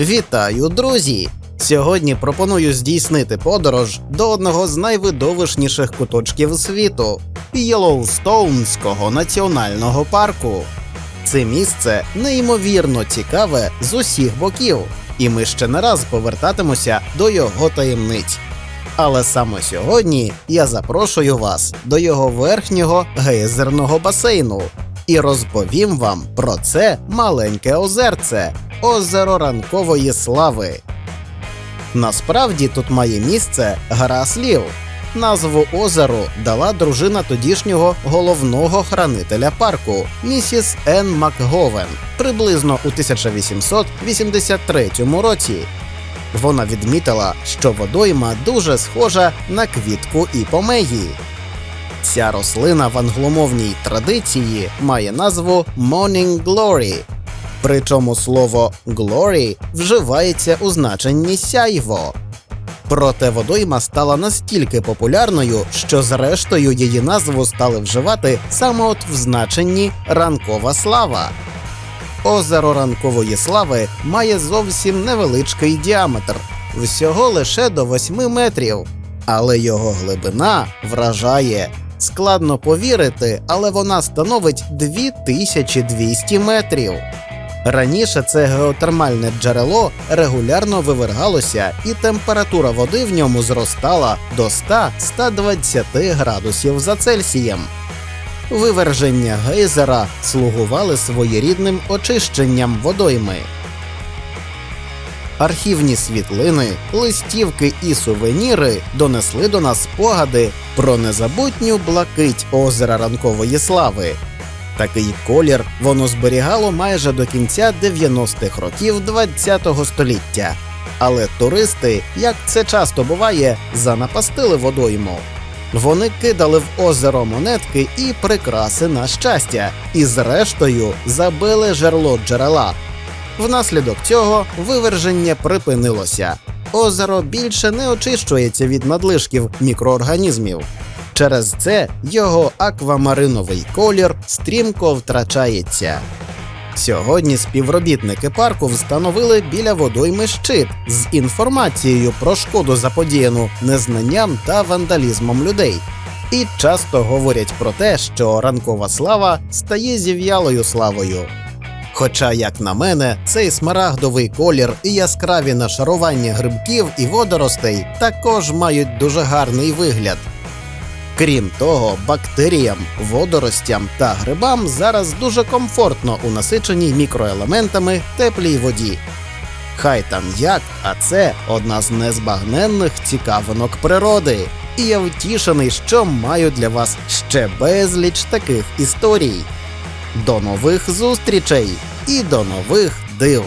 Вітаю, друзі! Сьогодні пропоную здійснити подорож до одного з найвидовищніших куточків світу Єлоустоунського національного парку. Це місце неймовірно цікаве з усіх боків, і ми ще не раз повертатимося до його таємниць. Але саме сьогодні я запрошую вас до його верхнього гейзерного басейну і розповім вам про це маленьке озерце озеро ранкової слави. Насправді тут має місце гра слів. Назву озеру дала дружина тодішнього головного хранителя парку місіс Енн Макговен приблизно у 1883 році. Вона відмітила, що водойма дуже схожа на квітку і помеї. Ця рослина в англомовній традиції має назву Morning Glory, причому слово glory вживається у значенні сяйво. Проте водойма стала настільки популярною, що зрештою її назву стали вживати саме от в значенні ранкова слава. Озеро ранкової слави має зовсім невеличкий діаметр, всього лише до 8 метрів, але його глибина вражає. Складно повірити, але вона становить 2200 метрів. Раніше це геотермальне джерело регулярно вивергалося, і температура води в ньому зростала до 100-120 градусів за Цельсієм. Виверження гейзера слугували своєрідним очищенням водойми. Архівні світлини, листівки і сувеніри донесли до нас спогади про незабутню блакить озера ранкової слави. Такий колір воно зберігало майже до кінця 90-х років ХХ століття. Але туристи, як це часто буває, занапастили водойму. Вони кидали в озеро монетки і прикраси на щастя, і зрештою забили жерло джерела. Внаслідок цього виверження припинилося. Озеро більше не очищується від надлишків мікроорганізмів. Через це його аквамариновий колір стрімко втрачається. Сьогодні співробітники парку встановили біля водойми щит з інформацією про шкоду заподіяну незнанням та вандалізмом людей. І часто говорять про те, що ранкова слава стає зів'ялою славою. Хоча, як на мене, цей смарагдовий колір і яскраві нашарування грибків і водоростей також мають дуже гарний вигляд. Крім того, бактеріям, водоростям та грибам зараз дуже комфортно у насиченій мікроелементами теплій воді. Хай там як, а це одна з незбагненних цікавинок природи. І я втішений, що маю для вас ще безліч таких історій. До нових зустрічей і до нових див!